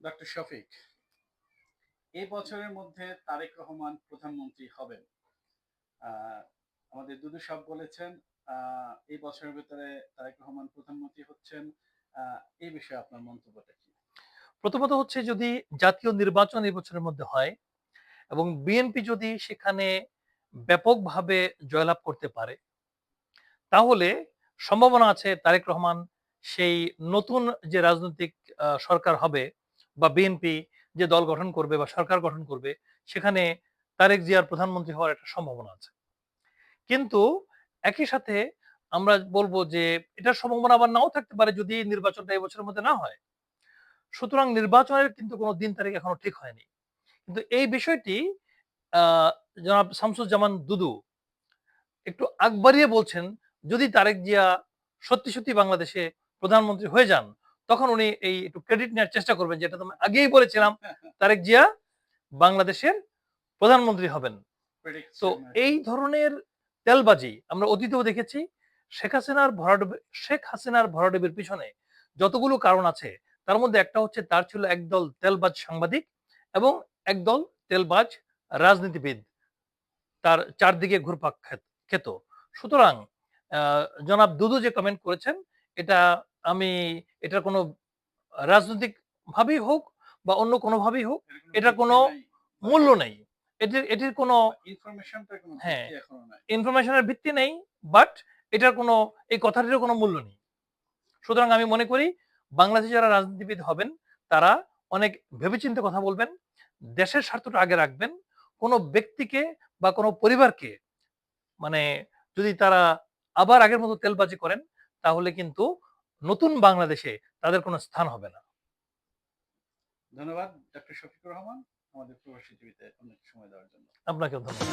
Doctor Shafiq এই বছরের মধ্যে তারেক রহমান প্রধানমন্ত্রী হবেন। আমাদের দুদু সাহেব বলেছেন এই বছরের ভিতরে তারেক রহমান প্রধানমন্ত্রী হচ্ছেন। এই বিষয়ে আপনার মন্তব্যটা কি? প্রথমত হচ্ছে যদি জাতীয় নির্বাচন এই বছরের মধ্যে হয় এবং বিএনপি যদি সেখানে ব্যাপকভাবে জয়লাভ করতে পারে, তাহলে সম্ভাবনা আছে তারেক রহমান সেই নতুন যে রাজনৈতিক সরকার হবে বা বিএনপি যে দল গঠন করবে বা সরকার গঠন করবে, সেখানে তারেক জিয়ার প্রধানমন্ত্রী হওয়ার একটা সম্ভাবনা আছে। কিন্তু একই সাথে আমরা বলব যে এটার সম্ভাবনা আবার নাও থাকতে পারে যদি নির্বাচনটা এই বছরের মধ্যে না হয়। সুতরাং নির্বাচনের কিন্তু কোনো দিন তারিখ এখনও ঠিক হয়নি। কিন্তু এই বিষয়টি জনাব শামসুজ্জামান দুদু একটু আগ বাড়িয়ে বলছেন, যদি তারেক জিয়া সত্যি সত্যি বাংলাদেশে প্রধানমন্ত্রী হয়ে যান তখন উনি এই একটু ক্রেডিট নেওয়ার চেষ্টা করবেন যেটা তুমি আগেই বলেছিলাম তারেক জিয়া বাংলাদেশের প্রধানমন্ত্রী হবেন। তো এই ধরনের তেলবাজি আমরা অতীতেও দেখেছি শেখ হাসিনার ভরাডুবি শেখ হাসিনার ভরাডুবির পিছনে যতগুলো কারণ আছে তার মধ্যে একটা হচ্ছে তার ছিল একদল তেলবাজ সাংবাদিক এবং একদল তেলবাজ রাজনীতিবিদ। তার চারদিকে ঘুরপাক খেত- সুতরাং আহ, জনাব দুদু যে কমেন্ট করেছেন এটা আমি এটার কোনো রাজনৈতিক ভাবেই হোক বা অন্য কোনো ভাবেই হোক এটা কোনো মূল্য নেই। এটির এটির কোনো হ্যাঁ। ইনফরমেশনের ভিত্তি নেই বাট এটার কোনো এই কথাটিরও কোনো মূল্য নেই। সুতরাং আমি মনে করি বাংলাদেশে যারা রাজনীতিবিদ হবেন তারা অনেক ভেবেচিন্তে কথা বলবেন দেশের স্বার্থটা আগে রাখবেন কোনো ব্যক্তিকে বা কোনো পরিবারকে মানে যদি তারা আবার আগের মতো তেলবাজি করেন তাহলে কিন্তু নতুন বাংলাদেশে তাদের কোনো স্থান হবে না। ধন্যবাদ ডক্টর শফিকুর রহমান। আমাদের প্রবাসী টিভিতে অনেক সময় দেওয়ার জন্য। আপনাকেও ধন্যবাদ।